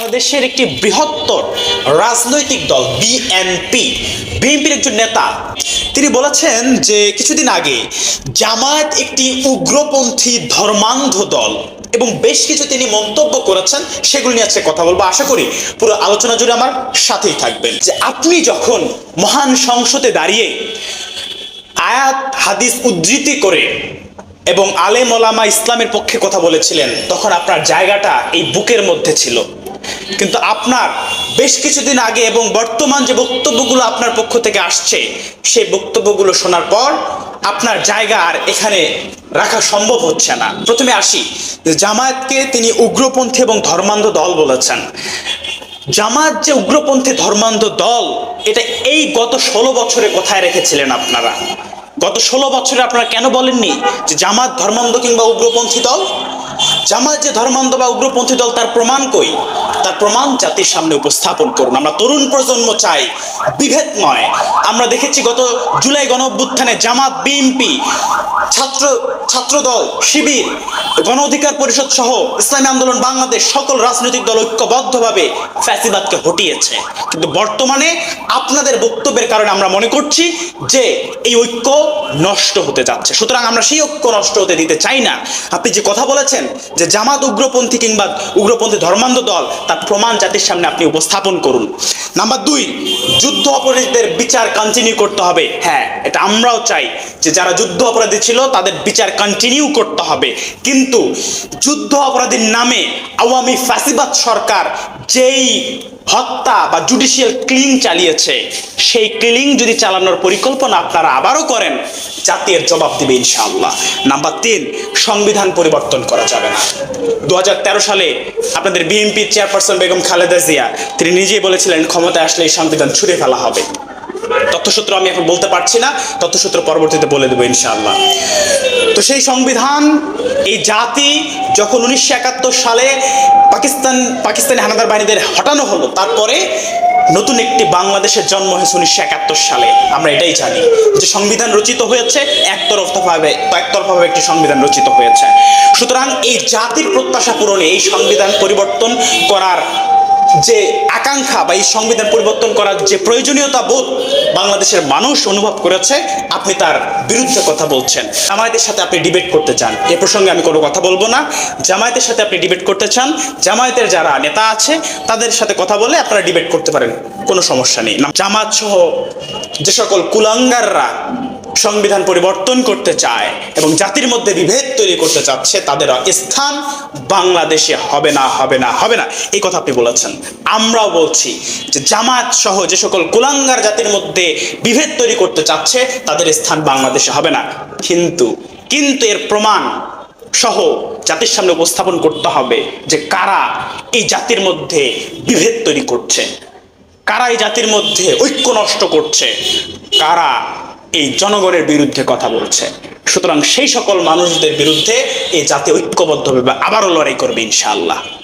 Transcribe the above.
বাংলাদেশের একটি বৃহত্তর রাজনৈতিক দল বিএনপি বিএনপির একজন নেতা। তিনি বলেছেন যে কিছুদিন আগে জামায়াত একটি উগ্রপন্থী ধর্মান্ধ দল এবং বেশ কিছু তিনি মন্তব্য করেছেন, সেগুলো নিয়ে আজকে কথা বলব। আশা করি পুরো আলোচনা জুড়ে আমার সাথেই থাকবেন যে আপনি যখন মহান সংসদে দাঁড়িয়ে আয়াত, হাদিস উদ্ধৃতি করে এবং আলেম ইসলামের পক্ষে কথা বলেছিলেন, তখন আপনার জায়গাটা এই বুকের মধ্যে ছিল। কিন্তু আপনার বেশ কিছুদিন আগে এবং বর্তমান যে বক্তব্যগুলো আপনার পক্ষ থেকে আসছে, সেই বক্তব্যগুলো শোনার পর আপনার জায়গা আর এখানে রাখা সম্ভব হচ্ছে না। প্রথমে আসি জামায়াতকে তিনি উগ্রপন্থী এবং ধর্মান্ধ দল বলেছেন। জামাত যে উগ্রপন্থী, ধর্মান্ধ দল, এটা এই গত ষোলো বছরে কোথায় রেখেছিলেন আপনারা? গত ষোলো বছরে আপনারা কেন বলেননি যে জামাত ধর্মান্ধ কিংবা উগ্রপন্থী দল? জামাত যে ধর্মান্ধ বা উগ্রপন্থী দল, তার প্রমাণ কই? তার প্রমাণ জাতির সামনে উপস্থাপন করুন। আমরা তরুণ প্রজন্ম চাই বিভেদ নয় আমরা দেখেছি গত জুলাই গণ অভ্যুত্থানে জামাত, বিএনপি, ছাত্র, ছাত্রদল, শিবির গণ অধিকার পরিষদ সহ ইসলামী আন্দোলন, বাংলাদেশ সকল রাজনৈতিক দল ঐক্যবদ্ধভাবে ফ্যাসিবাদকে হটিয়েছে। কিন্তু বর্তমানে আপনাদের বক্তব্যের কারণে আমরা মনে করছি যে এই ঐক্য নষ্ট হতে যাচ্ছে। সুতরাং আমরা সেই ঐক্য নষ্ট হতে দিতে চাই না। আপনি যে কথা বলেছেন যে জামাত উগ্রপন্থী কিংবা উগ্রপন্থী ধর্মান্ধ দল তার প্রমাণ জাতির সামনে আপনি উপস্থাপন করুন। নাম্বার দুই, যুদ্ধ অপরাধীদের বিচার কন্টিনিউ করতে হবে। হ্যাঁ এটা আমরাও চাই যে যারা যুদ্ধ অপরাধী ছিল, তাদের বিচার কন্টিনিউ করতে হবে। কিন্তু যুদ্ধ অপরাধীর নামে আওয়ামী ফ্যাসিবাদ সরকার যেই হত্যা বা জুডিশিয়াল ক্লিন চালিয়েছে, সেই ক্লিন যদি চালানোর পরিকল্পনা আপনারা আবারও করেন, জাতির জবাব দিবে ইনশাআল্লাহ। নাম্বার তিন, সংবিধান পরিবর্তন করা যাবে না। দু হাজার তেরো সালে আপনাদের বিএনপি চেয়ারপারসন বেগম খালেদা জিয়া, তিনি নিজেই বলেছিলেন, ক্ষমতায় আসলে এই সংবিধান ছুড়ে ফেলা হবে। তথ্যসূত্র আমি এখন বলতে পারছি না, তথ্যসূত্র পরবর্তীতে বলে দেবো ইনশাআল্লাহ। তো সেই সংবিধান, এই জাতি যখন উনিশশো একাত্তর সালে পাকিস্তান, পাকিস্তানি হানাদার বাহিনীদের হটানো হলো, তারপরে নতুন একটি বাংলাদেশের জন্ম হয়েছে উনিশশো একাত্তর সালে। আমরা এটাই জানি যে সংবিধান রচিত হয়েছে, একতরফাভাবে একতরফাভাবে একটি সংবিধান রচিত হয়েছে। সুতরাং এই জাতির প্রত্যাশা পূরণে এই সংবিধান পরিবর্তন করার যে আকাঙ্ক্ষা বা এই সংবিধান পরিবর্তন করার যে প্রয়োজনীয়তা বোধ বাংলাদেশের মানুষ অনুভব করেছে, আপনি তার বিরুদ্ধে কথা বলছেন। জামায়াতের সাথে আপনি ডিবেট করতে চান, এ প্রসঙ্গে আমি কোনো কথা বলব না। জামায়াতের সাথে আপনি ডিবেট করতে চান, জামায়াতের যারা নেতা আছে, তাদের সাথে কথা বলে আপনারা ডিবেট করতে পারেন, কোনো সমস্যা নেই। জামাত সহ যে সকল কুলাঙ্গাররা সংবিধান পরিবর্তন করতে চায় এবং জাতির মধ্যে বিভেদ তৈরি করতে চাচ্ছে, তাদের স্থান বাংলাদেশে হবে না হবে না হবে না। এই কথা আপনি বলেছেন। আমরাও বলছি যে জামাত সহ যে সকল কুলাঙ্গার জাতির মধ্যে বিভেদ তৈরি করতে চাচ্ছে, তাদের স্থান বাংলাদেশে হবে না। কিন্তু কিন্তু এর প্রমাণ সহ জাতির সামনে উপস্থাপন করতে হবে যে কারা এই জাতির মধ্যে বিভেদ তৈরি করছে, কারা এই জাতির মধ্যে ঐক্য নষ্ট করছে, কারা এই জনগণের বিরুদ্ধে কথা বলছে। সুতরাং সেই সকল মানুষদের বিরুদ্ধে এই জাতি ঐক্যবদ্ধ ঐক্যবদ্ধভাবে আবারও লড়াই করবে ইনশাআল্লাহ।